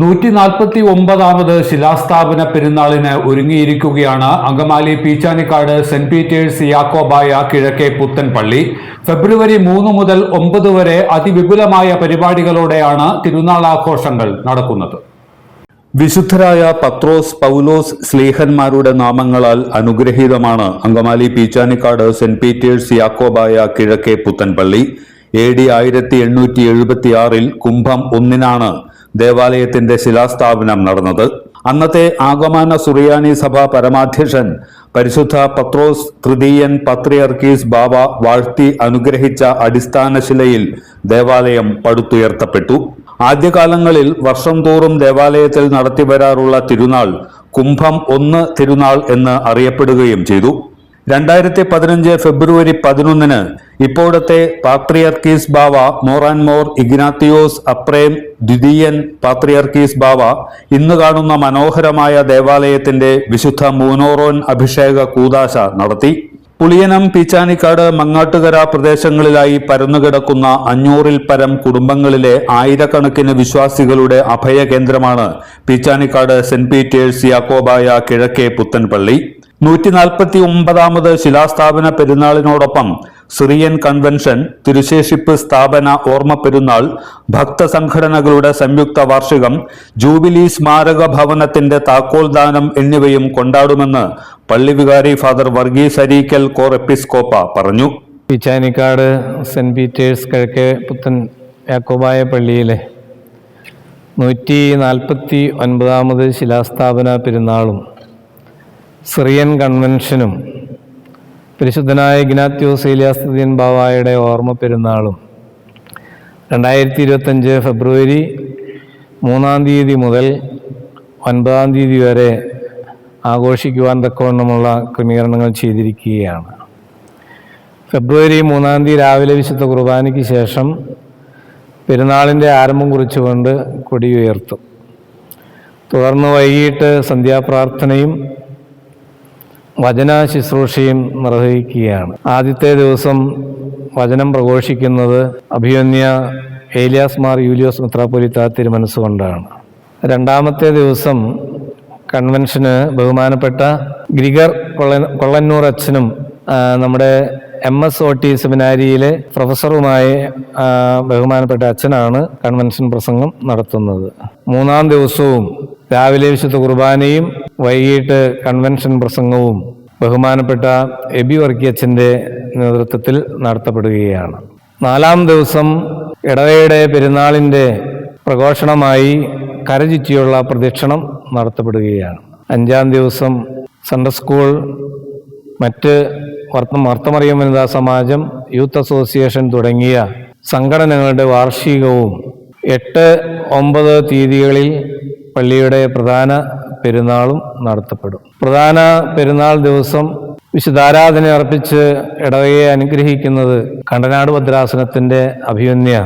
നൂറ്റി നാൽപ്പത്തി ഒമ്പതാമത് ശിലാസ്ഥാപന പെരുന്നാളിന് ഒരുങ്ങിയിരിക്കുകയാണ് അങ്കമാലി പീച്ചാനിക്കാട് സെന്റ് പീറ്റേഴ്സ് യാക്കോബായ കിഴക്കേ പുത്തൻ പള്ളി. ഫെബ്രുവരി മൂന്ന് മുതൽ ഒമ്പത് വരെ അതിവിപുലമായ പരിപാടികളോടെയാണ് തിരുനാൾ ആഘോഷങ്ങൾ നടക്കുന്നത്. വിശുദ്ധരായ പത്രോസ് പൗലോസ് സ്ലീഹന്മാരുടെ നാമങ്ങളാൽ അനുഗ്രഹീതമാണ് അങ്കമാലി പീച്ചാനിക്കാട് സെന്റ് പീറ്റേഴ്സ് യാക്കോബായ കിഴക്കേ പുത്തൻപള്ളി എ ഡി ആയിരത്തി എണ്ണൂറ്റി എഴുപത്തി ആറിൽ കുംഭം ഒന്നിനാണ് ദേവാലയത്തിന്റെ ശിലാസ്ഥാപനം നടന്നത്. അന്നത്തെ ആഗമാന സുറിയാനി സഭ പരമാധ്യക്ഷൻ പരിശുദ്ധ പത്രോസ് തൃതീയൻ പത്രിയർക്കീസ് ബാബ വാഴ്ത്തി അനുഗ്രഹിച്ച അടിസ്ഥാന ശിലയിൽ ദേവാലയം പടുത്തുയർത്തപ്പെട്ടു. ആദ്യകാലങ്ങളിൽ വർഷം തോറും ദേവാലയത്തിൽ നടത്തിവരാറുള്ള തിരുനാൾ കുംഭം ഒന്ന് തിരുനാൾ എന്ന് അറിയപ്പെടുകയും ചെയ്തു. രണ്ടായിരത്തി പതിനഞ്ച് ഫെബ്രുവരി പതിനൊന്നിന് ഇപ്പോഴത്തെ പാത്രിയർക്കീസ് ബാവ മോറാൻമോർ ഇഗ്നാത്തിയോസ് അപ്രേം ദ്വിതീയൻ പാത്രിയർക്കീസ് ബാവ ഇന്ന് കാണുന്ന മനോഹരമായ ദേവാലയത്തിന്റെ വിശുദ്ധ മൂനോറോൻ അഭിഷേക കൂതാശ നടത്തി. പുളിയനം പീച്ചാനിക്കാട് മങ്ങാട്ടുകര പ്രദേശങ്ങളിലായി പരന്നുകിടക്കുന്ന അഞ്ഞൂറിൽ പരം കുടുംബങ്ങളിലെ ആയിരക്കണക്കിന് വിശ്വാസികളുടെ അഭയകേന്ദ്രമാണ് പീച്ചാനിക്കാട് സെന്റ് പീറ്റേഴ്സ് യാക്കോബായ കിഴക്കേ പുത്തൻപള്ളി. നൂറ്റി നാൽപ്പത്തി ഒമ്പതാമത് ശിലാസ്ഥാപന പെരുന്നാളിനോടൊപ്പം സിറിയൻ കൺവെൻഷൻ തിരുശേഷിപ്പ് സ്ഥാപന ഓർമ്മ പെരുന്നാൾ ഭക്തസംഘടനകളുടെ സംയുക്ത വാർഷികം ജൂബിലി സ്മാരക ഭവനത്തിന്റെ താക്കോൽ ദാനം എന്നിവയും കൊണ്ടാടുമെന്ന് പള്ളിവികാരി ഫാദർ വർഗീസ് അരീക്കൽ കോർ എപ്പിസ്കോപ്പ പറഞ്ഞു. പിച്ചാനിക്കാട് സെന്റ് പീറ്റേഴ്സ് കിഴക്കേ പുത്തൻ യാക്കോബായ പള്ളിയിലെ നൂറ്റി നാൽപ്പത്തി ഒൻപതാമത് ശിലാസ്ഥാപന പെരുന്നാളും സിറിയൻ കൺവെൻഷനും പരിശുദ്ധനായ ഇഗ്നാത്യോസ് ഏലിയാസ്തുതിയൻ ബാവായുടെ ഓർമ്മ പെരുന്നാളും രണ്ടായിരത്തി ഇരുപത്തഞ്ച് ഫെബ്രുവരി മൂന്നാം തീയതി മുതൽ ഒൻപതാം തീയതി വരെ ആഘോഷിക്കുവാൻ തക്കവണ്ണമുള്ള ക്രമീകരണങ്ങൾ ചെയ്തിരിക്കുകയാണ്. ഫെബ്രുവരി മൂന്നാം തീയതി രാവിലെ വിശുദ്ധ കുർബാനയ്ക്ക് ശേഷം പെരുന്നാളിന്റെ ആരംഭം കുറിച്ചുകൊണ്ട് കൊടിയുയർത്തും തുടർന്ന് വൈകിട്ട് സന്ധ്യാപ്രാർത്ഥനയും വചന ശുശ്രൂഷയും നിർവഹിക്കുകയാണ്. ആദ്യത്തെ ദിവസം വചനം പ്രഘോഷിക്കുന്നത് അഭിമന്യ ഏലിയാസ് മാർ യൂലിയോസ് മിത്രാപ്പൊലിത്ത തിരുമനസ്സുകൊണ്ടാണ്. രണ്ടാമത്തെ ദിവസം കൺവെൻഷന് ബഹുമാനപ്പെട്ട ഗ്രിഗർ കൊള്ള കൊള്ളന്നൂർ അച്ഛനും നമ്മുടെ എം എസ് ഒ ടി സെമിനാരിയിലെ പ്രൊഫസറുമായി ബഹുമാനപ്പെട്ട അച്ഛനാണ് കൺവെൻഷൻ പ്രസംഗം നടത്തുന്നത്. മൂന്നാം ദിവസവും രാവിലെ വിശുദ്ധ കുർബാനയും വൈകിട്ട് കൺവെൻഷൻ പ്രസംഗവും ബഹുമാനപ്പെട്ട എബി വർക്കിയച്ഛന്റെ നേതൃത്വത്തിൽ നടത്തപ്പെടുകയാണ്. നാലാം ദിവസം ഇടവയുടെ പെരുന്നാളിന്റെ പ്രഘോഷണമായി കരചുറ്റിയുള്ള പ്രദക്ഷിണം നടത്തപ്പെടുകയാണ്. അഞ്ചാം ദിവസം സെൻട്രൽ സ്കൂൾ മറ്റ് വർത്തം വർത്തമറിയം വനിതാ സമാജം യൂത്ത് അസോസിയേഷൻ തുടങ്ങിയ സംഘടനകളുടെ വാർഷികവും എട്ട് ഒമ്പത് തീയതികളിൽ പള്ളിയുടെ പ്രധാന പെരുന്നാളും നടത്തപ്പെടും. പ്രധാന പെരുന്നാൾ ദിവസം വിശുദ്ധാരാധന അർപ്പിച്ച് ഇടവയെ അനുഗ്രഹിക്കുന്നത് കണ്ടനാട് ഭദ്രാസനത്തിന്റെ അഭിമന്യ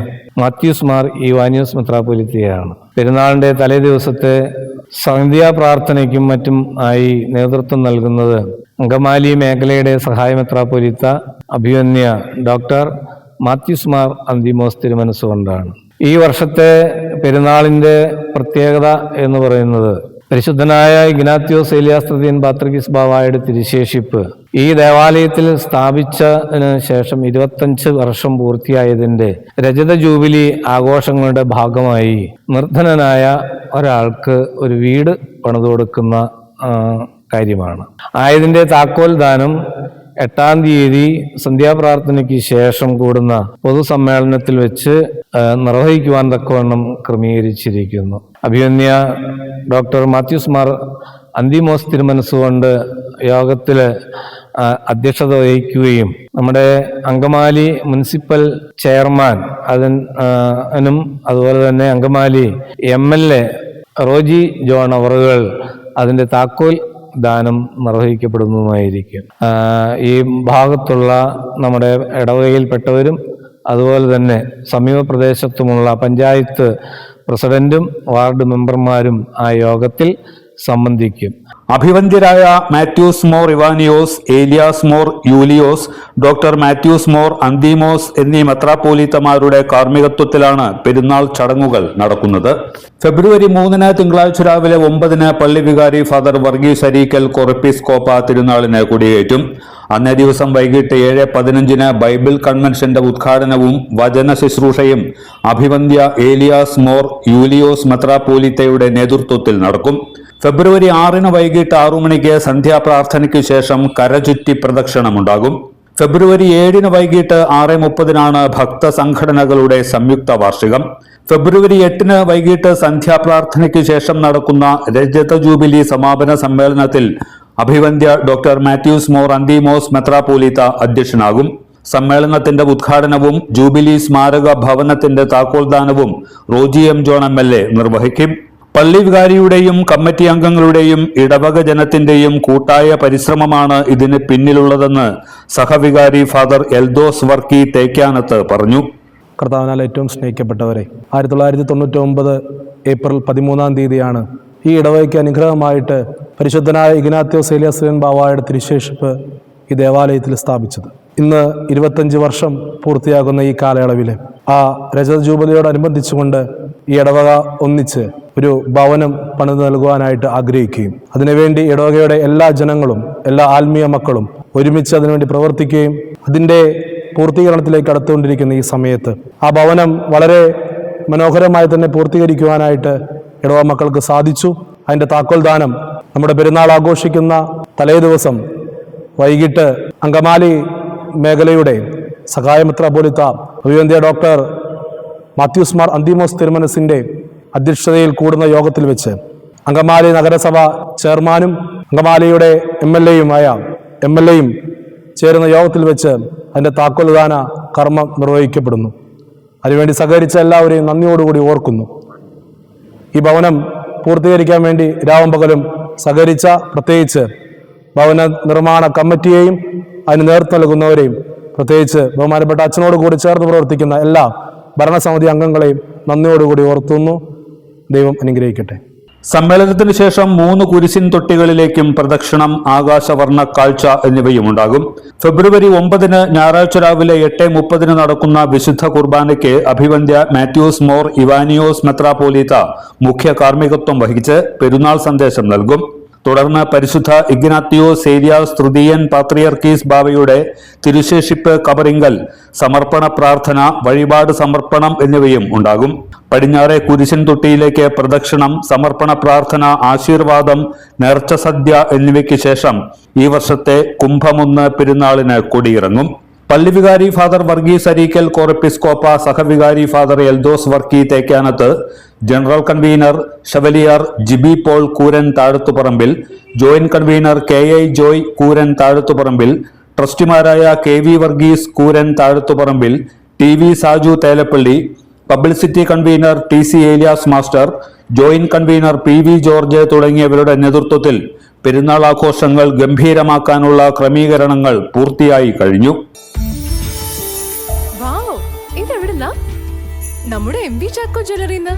മാത്യൂസ് മാർ ഇവാനിയോസ് മെത്രാപൊലിത്തിയാണ് പെരുന്നാളിന്റെ തലേ ദിവസത്തെ സന്ധ്യാ പ്രാർത്ഥനയ്ക്കും മറ്റും ആയി നേതൃത്വം നൽകുന്നത് അങ്കമാലി മേഖലയുടെ സഹായ മെത്രാപൊലിത്ത അഭിമന്യ ഡോക്ടർ മാത്യൂസ് മാർ അന്തിമോസ് തിരുമനസ്സുകൊണ്ടാണ്. ഈ വർഷത്തെ പെരുന്നാളിന്റെ പ്രത്യേകത എന്ന് പറയുന്നത് പരിശുദ്ധനായ ഇഗ്നാത്യോസ് ഏലിയാസ്തീൻ പാത്രികിസ് ബാവായുടെ തിരുശേഷിപ്പ്. ഈ ദേവാലയത്തിൽ സ്ഥാപിച്ചതിന് ശേഷം ഇരുപത്തഞ്ച് വർഷം പൂർത്തിയായതിന്റെ രജത ജൂബിലി ആഘോഷങ്ങളുടെ ഭാഗമായി നിർധനനായ ഒരാൾക്ക് ഒരു വീട് പണിതു കൊടുക്കുന്ന കാര്യമാണ്. ആയതിന്റെ താക്കോൽ ദാനം എട്ടാം തീയതി സന്ധ്യാപ്രാർത്ഥനയ്ക്ക് ശേഷം കൂടുന്ന പൊതുസമ്മേളനത്തിൽ വെച്ച് നിർവഹിക്കുവാൻ തക്കവണ്ണം ക്രമീകരിച്ചിരിക്കുന്നു. അഭിമന്യ ഡോക്ടർ മാത്യൂസ് മാർ അന്തിമോസ് തിരുമനസ്സുകൊണ്ട് യോഗത്തിൽ അധ്യക്ഷത വഹിക്കുകയും നമ്മുടെ അങ്കമാലി മുനിസിപ്പൽ ചെയർമാൻ അതിനും അതുപോലെ തന്നെ Angamaly M L A Roji John അവറുകൾ അതിന്റെ താക്കോൽ ദാനം നിർവഹിക്കപ്പെടുന്നതുമായിരിക്കും. ഈ ഭാഗത്തുള്ള നമ്മുടെ ഇടവകയിൽപ്പെട്ടവരും അതുപോലെ തന്നെ സമീപ പ്രദേശത്തുമുള്ള പഞ്ചായത്ത് പ്രസിഡന്റും വാർഡ് മെമ്പർമാരും ആ യോഗത്തിൽ സംബന്ധിക്കും. അഭിവന്ദ്യരായ മാത്യൂസ് മോർ ഇവാനിയോസ് ഏലിയാസ് മോർ യൂലിയോസ് ഡോക്ടർ മാത്യൂസ് മോർ അന്തിമോസ് എന്നീ മെത്രാപ്പോലീത്തമാരുടെ കാർമ്മികത്വത്തിലാണ് പെരുന്നാൾ ചടങ്ങുകൾ നടക്കുന്നത്. ഫെബ്രുവരി മൂന്നിന് തിങ്കളാഴ്ച രാവിലെ ഒമ്പതിന് പള്ളി വികാരി ഫാദർ വർഗീസ് അരീക്കൽ കൊറപ്പിസ്കോപ്പ തിരുനാളിന് കൊടിയേറ്റും. അന്നേ ദിവസം വൈകിട്ട് ഏഴ് പതിനഞ്ചിന് ബൈബിൾ കൺവെൻഷന്റെ ഉദ്ഘാടനവും വചന ശുശ്രൂഷയും അഭിവന്ദ്യ ഏലിയാസ് മോർ യൂലിയോസ് മെത്രാപ്പോലീത്തയുടെ നേതൃത്വത്തിൽ നടക്കും. ഫെബ്രുവരി ആറിന് വൈകിട്ട് ആറു മണിക്ക് സന്ധ്യാപ്രാർത്ഥനയ്ക്ക് ശേഷം കരചുറ്റി പ്രദക്ഷിണമുണ്ടാകും. ഫെബ്രുവരി ഏഴിന് വൈകിട്ട് ആറ് മുപ്പതിനാണ് ഭക്ത സംഘടനകളുടെ സംയുക്ത വാർഷികം. ഫെബ്രുവരി എട്ടിന് വൈകിട്ട് സന്ധ്യാപ്രാർത്ഥനയ്ക്ക് ശേഷം നടക്കുന്ന രജത ജൂബിലി സമാപന സമ്മേളനത്തിൽ അഭിവന്ദ്യ ഡോക്ടർ മാത്യൂസ് മോർ അന്തിമോസ് മെത്രാപോലീത്ത അധ്യക്ഷനാകും. സമ്മേളനത്തിന്റെ ഉദ്ഘാടനവും ജൂബിലി സ്മാരക ഭവനത്തിന്റെ താക്കോൽദാനവും റോജി എം ജോൺ എം നിർവഹിക്കും. പള്ളി വികാരിയുടെയും കമ്മിറ്റി അംഗങ്ങളുടെയും ഇടവക ജനത്തിന്റെയും കൂട്ടായ പരിശ്രമമാണ് ഇതിന് പിന്നിലുള്ളതെന്ന് സഹവികാരി ഫാദർ എൽദോസ് വർക്കി തേക്കാനത്ത് പറഞ്ഞു. കർത്താവിനാൽ ഏറ്റവും സ്നേഹിക്കപ്പെട്ടവരെ ആയിരത്തി തൊള്ളായിരത്തി തൊണ്ണൂറ്റി ഒമ്പത് ഏപ്രിൽ പതിമൂന്നാം തീയതിയാണ് ഈ ഇടവയ്ക്ക് അനുഗ്രഹമായിട്ട് പരിശുദ്ധനായ ഇഗ്നാത്യോ സേലിയസ്ലൻ ബാവായുടെ തിരുശേഷിപ്പ് ഈ ദേവാലയത്തിൽ സ്ഥാപിച്ചത്. ഇന്ന് ഇരുപത്തഞ്ച് വർഷം പൂർത്തിയാകുന്ന ഈ കാലയളവിൽ ആ രജത ജൂബിലിയോടനുബന്ധിച്ചുകൊണ്ട് ഈ ഇടവക ഒന്നിച്ച് ഒരു ഭവനം പണിത് നൽകുവാനായിട്ട് ആഗ്രഹിക്കുകയും അതിനുവേണ്ടി ഇടവകയുടെ എല്ലാ ജനങ്ങളും എല്ലാ ആത്മീയ മക്കളും ഒരുമിച്ച് അതിനുവേണ്ടി പ്രവർത്തിക്കുകയും അതിന്റെ പൂർത്തീകരണത്തിലേക്ക് അടുത്തുകൊണ്ടിരിക്കുന്ന ഈ സമയത്ത് ആ ഭവനം വളരെ മനോഹരമായി തന്നെ പൂർത്തീകരിക്കുവാനായിട്ട് ഇടവ മക്കൾക്ക് സാധിച്ചു. അതിന്റെ താക്കോൽ ദാനം നമ്മുടെ പെരുന്നാൾ ആഘോഷിക്കുന്ന തലേ ദിവസം വൈകിട്ട് അങ്കമാലി മേഖലയുടെ സഹായമിത്ര പോലിത്ത അഭിവന്ധ്യ ഡോക്ടർ മാത്യൂസ് മാർ അന്തിമോസ് തിരുമനസിന്റെ അധ്യക്ഷതയിൽ കൂടുന്ന യോഗത്തിൽ വെച്ച് അങ്കമാലി നഗരസഭ ചെയർമാനും അങ്കമാലിയുടെ എം എൽ എയുമായ എം എൽ എയും ചേരുന്ന യോഗത്തിൽ വെച്ച് അതിന്റെ താക്കോൽദാന കർമ്മം നിർവഹിക്കപ്പെടുന്നു. അതിനുവേണ്ടി സഹകരിച്ച എല്ലാവരെയും നന്ദിയോടുകൂടി ഓർക്കുന്നു. ഈ ഭവനം പൂർത്തീകരിക്കാൻ വേണ്ടി രാവും പകലും സഹകരിച്ച പ്രത്യേകിച്ച് ഭവന നിർമ്മാണ കമ്മിറ്റിയെയും അതിന് നേതൃത്വം നൽകുന്നവരെയും പ്രത്യേകിച്ച് ബഹുമാനപ്പെട്ട അച്ഛനോട് കൂടി ചേർന്ന് പ്രവർത്തിക്കുന്ന എല്ലാ ഭരണസമിതി അംഗങ്ങളെയും നന്ദിയോടുകൂടി ഓർത്തുന്നു. ദൈവം അനുഗ്രഹിക്കട്ടെ. സമ്മേളനത്തിന് ശേഷം മൂന്ന് കുരിശിൻ തൊട്ടികളിലേക്കും പ്രദക്ഷിണം ആകാശവർണ കാഴ്ച എന്നിവയും ഉണ്ടാകും ഫെബ്രുവരി ഒമ്പതിന് ഞായറാഴ്ച രാവിലെ എട്ട് മുപ്പതിന് നടക്കുന്ന വിശുദ്ധ കുർബാനയ്ക്ക് അഭിവന്ദ്യ മാത്യൂസ് മോർ ഇവാനിയോസ് മെത്രാപോലീത്ത മുഖ്യ കാർമ്മികത്വം വഹിച്ച് പെരുന്നാൾ സന്ദേശം നൽകും. തുടർന്ന് പരിശുദ്ധ ഇഗ്നാത്തിയോ സേരിയാസ് തൃതീയൻ പാത്രിയർക്കീസ് ബാബയുടെ തിരുശേഷിപ്പ് കബറിങ്കൽ സമർപ്പണ പ്രാർത്ഥന വഴിപാട് സമർപ്പണം എന്നിവയും ഉണ്ടാകും. പടിഞ്ഞാറെ കുരിശൻ തൊട്ടിയിലേക്ക് പ്രദക്ഷിണം സമർപ്പണ പ്രാർത്ഥന ആശീർവാദം നേർച്ച സദ്യ എന്നിവയ്ക്ക് ശേഷം ഈ വർഷത്തെ കുംഭമൊന്ന് പെരുന്നാളിന് കൊടിയിറങ്ങും. പള്ളി വികാരി ഫാദർ വർഗീസ് അരീക്കൽ കോറപ്പിസ്കോപ്പ സഹവികാരി father Eldhose Varkey Thekkanath general convener chevalier Jibi Paul Kooran Thazhathuparambil joint convener K I Joy Kooran Thazhathuparambil ട്രസ്റ്റിമാരായ K V Varghese Kooran Thazhathuparambil T V Saju Thelappilly publicity convener T C Elias master joint convener P V George തുടങ്ങിയവരുടെ നേതൃത്വത്തിൽ പെരുന്നാൾ ആഘോഷങ്ങൾ ഗംഭീരമാക്കാനുള്ള ക്രമീകരണങ്ങൾ പൂർത്തിയായി കഴിഞ്ഞു. നമ്മുടെ M V Chacko ജ്വല്ലറിന്ന്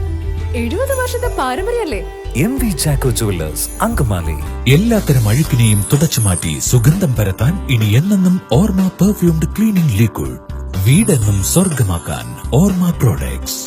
എഴുപത് വർഷത്തെ പാരമ്പര്യല്ലേ M V Chacko jewellers Angamaly. എല്ലാത്തരം അഴുക്കിനെയും തുടച്ചുമാറ്റി സുഗന്ധം പരത്താൻ ഇനി എന്നെന്നും ഓർമ്മ പെർഫ്യൂംഡ് ക്ലീനിംഗ് ലിക്വിഡ് വീടെന്നും സ്വർഗമാക്കാൻ ഓർമ്മ പ്രോഡക്ട്സ്